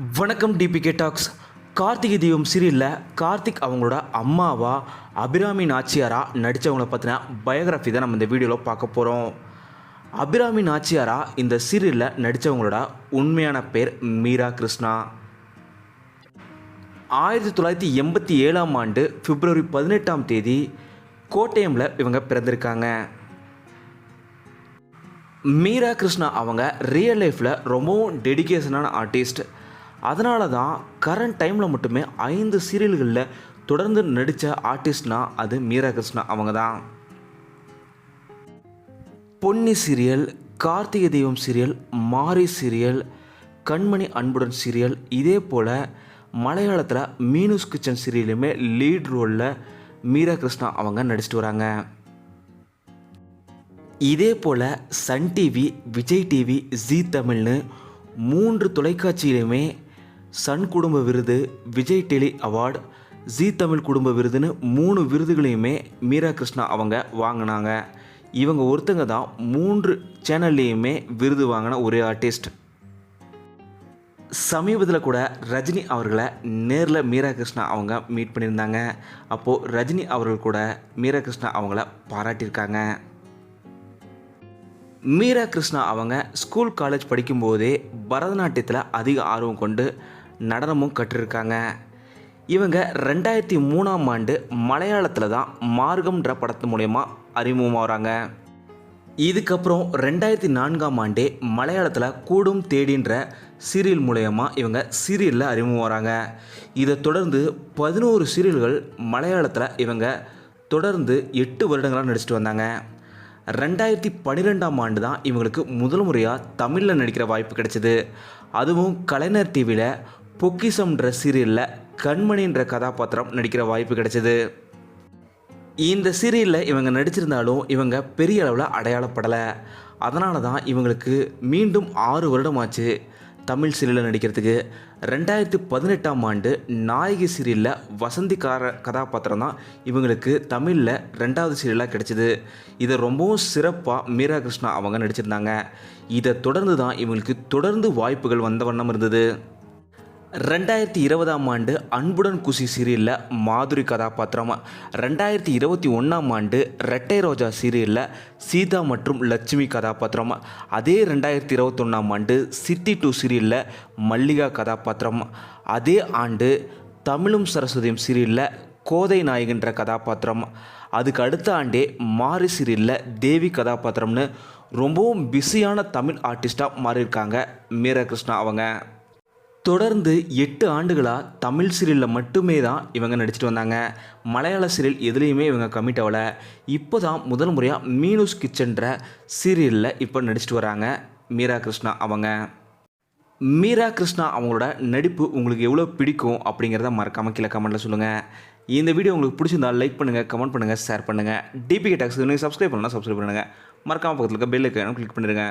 வணக்கம் DPK tax Karthigai Deepam சீரியலில் கார்த்திக் அவங்களோட அம்மாவா அபிராமி நாச்சியாரா நடித்தவங்கள பற்றின பயோகிராஃபி தான் நம்ம இந்த வீடியோவில் பார்க்க போகிறோம் அபிராமி நாச்சியாரா இந்த சீரியலில் நடித்தவங்களோட உண்மையான பேர் மீரா கிருஷ்ணா. ஆயிரத்தி தொள்ளாயிரத்தி எண்பத்தி ஏழாம் ஆண்டு பிப்ரவரி பதினெட்டாம் தேதி கோட்டயமில் இவங்க பிறந்திருக்காங்க. மீரா கிருஷ்ணா அவங்க ரியல் லைஃப்பில் ரொம்பவும் டெடிகேஷனான ஆர்டிஸ்ட் அதனால தான் கரண்ட் டைமில் மட்டுமே ஐந்து சீரியல்களில் தொடர்ந்து நடித்த ஆர்டிஸ்ட்னா அது மீரா கிருஷ்ணா அவங்க தான் பொன்னி சீரியல் கார்த்திகை தெய்வம் சீரியல் மாரி சீரியல் கண்மணி அன்புடன் சீரியல் இதே போல் மலையாளத்தில் மீனூஸ் கிச்சன் சீரியலுமே லீட் ரோலில் மீரா கிருஷ்ணா அவங்க நடிச்சிட்டு வராங்க. இதே போல் Sun TV Vijay TV Zee தமிழ்னு மூன்று தொலைக்காட்சியிலுமே சன் குடும்ப விருது விஜய் டெலி அவார்டு ஜீ தமிழ் குடும்ப விருதுன்னு மூணு விருதுகளையுமே மீரா கிருஷ்ணா அவங்க வாங்கினாங்க. இவங்க ஒருத்தங்க தான் மூன்று சேனல்லையுமே விருது வாங்கின ஒரே ஆர்டிஸ்ட் சமீபத்தில் கூட ரஜினி அவர்களை நேரில் மீரா கிருஷ்ணா அவங்க மீட் பண்ணியிருந்தாங்க. அப்போது ரஜினி அவர்கள் கூட மீரா கிருஷ்ணா அவங்கள பாராட்டியிருக்காங்க. மீரா கிருஷ்ணா அவங்க ஸ்கூல் காலேஜ் படிக்கும்போதே பரதநாட்டியத்தில் அதிக ஆர்வம் கொண்டு நடனமும் கற்றிருக்காங்க. இவங்க ரெண்டாயிரத்தி மூணாம் ஆண்டு மலையாளத்தில் தான் மார்க்கம்ன்ற படத்து மூலயமா அறிமுகமாகறாங்க. இதுக்கப்புறம் ரெண்டாயிரத்தி நான்காம் ஆண்டே மலையாளத்தில் கூடும் தேடின்ற சீரியல் மூலயமா இவங்க சீரியலில் அறிமுகமாகறாங்க. இதை தொடர்ந்து பதினோரு சீரியல்கள் மலையாளத்தில் இவங்க தொடர்ந்து எட்டு வருடங்களாக நடிச்சிட்டு வந்தாங்க. ரெண்டாயிரத்தி பன்னிரெண்டாம் ஆண்டு தான் இவங்களுக்கு முதல் முறையாக தமிழில் நடிக்கிற வாய்ப்பு கிடைச்சிது. அதுவும் கலைஞர் டிவியில் பொக்கிசம்ன்ற சீரியலில் கண்மணின்ற கதாபாத்திரம் நடிக்கிற வாய்ப்பு கிடைச்சிது. இந்த சீரியலில் இவங்க நடிச்சிருந்தாலும் இவங்க பெரிய அளவில் அடையாளப்படலை. அதனால தான் இவங்களுக்கு மீண்டும் ஆறு வருடமாச்சு தமிழ் சீரியலில் நடிக்கிறதுக்கு. ரெண்டாயிரத்தி பதினெட்டாம் ஆண்டு நாயகி சீரியலில் வசந்திக்கார கதாபாத்திரம் தான் இவங்களுக்கு தமிழில் ரெண்டாவது சீரியலாக கிடைச்சிது. இதை ரொம்பவும் சிறப்பாக மீரா கிருஷ்ணா அவங்க நடிச்சிருந்தாங்க. இதை தொடர்ந்து தான் இவங்களுக்கு தொடர்ந்து வாய்ப்புகள் வந்த வண்ணம் இருந்தது. ரெண்டாயிரத்தி இருபதாம் ஆண்டு அன்புடன் குசி சீரியலில் மாதுரி கதாபாத்திரம். ரெண்டாயிரத்தி இருபத்தி ஒன்றாம் ஆண்டு ரெட்டை ரோஜா சீரியலில் சீதா மற்றும் லட்சுமி கதாபாத்திரம். அதே ரெண்டாயிரத்தி இருபத்தொன்னாம் ஆண்டு சித்தி டூ சீரியலில் மல்லிகா கதாபாத்திரம். அதே ஆண்டு தமிழும் சரஸ்வதியும் சீரியலில் கோதை நாயகன்ற கதாபாத்திரம். அதுக்கு அடுத்த ஆண்டே மாரி சீரியலில் தேவி கதாபாத்திரம்னு ரொம்பவும் பிஸியான தமிழ் ஆர்டிஸ்ட்டாக மாறியிருக்காங்க மீரா கிருஷ்ணா அவங்க. தொடர்ந்து எட்டு ஆண்டுகளாக தமிழ் சீரியலில் மட்டுமே தான் இவங்க நடிச்சிட்டு வந்தாங்க. மலையாள சீரியல் எதுலேயுமே இவங்க கமிட் ஆகலை. இப்போ தான் முதல் முறையாக மீனூஸ் கிச்சன்ற சீரியலில் இப்போ நடிச்சிட்டு வராங்க மீரா கிருஷ்ணா அவங்க. மீரா கிருஷ்ணா அவங்களோட நடிப்பு உங்களுக்கு எவ்வளோ பிடிக்கும் அப்படிங்கிறத மறக்காமல் கீழே கமெண்ட்டில் சொல்லுங்கள் இந்த வீடியோ உங்களுக்கு பிடிச்சிருந்தா லைக் பண்ணுங்கள் கமெண்ட் பண்ணுங்கள் ஷேர் பண்ணுங்கள் டிபிகே டாக்ஸ் நீங்கள் சப்ஸ்கிரைப் பண்ணலாம் சப்ஸ்கிரைப் பண்ணுங்கள் மறக்காமல் பக்கத்தில் இருக்க பெல்லுக்கு கிளிக் பண்ணிடுங்க.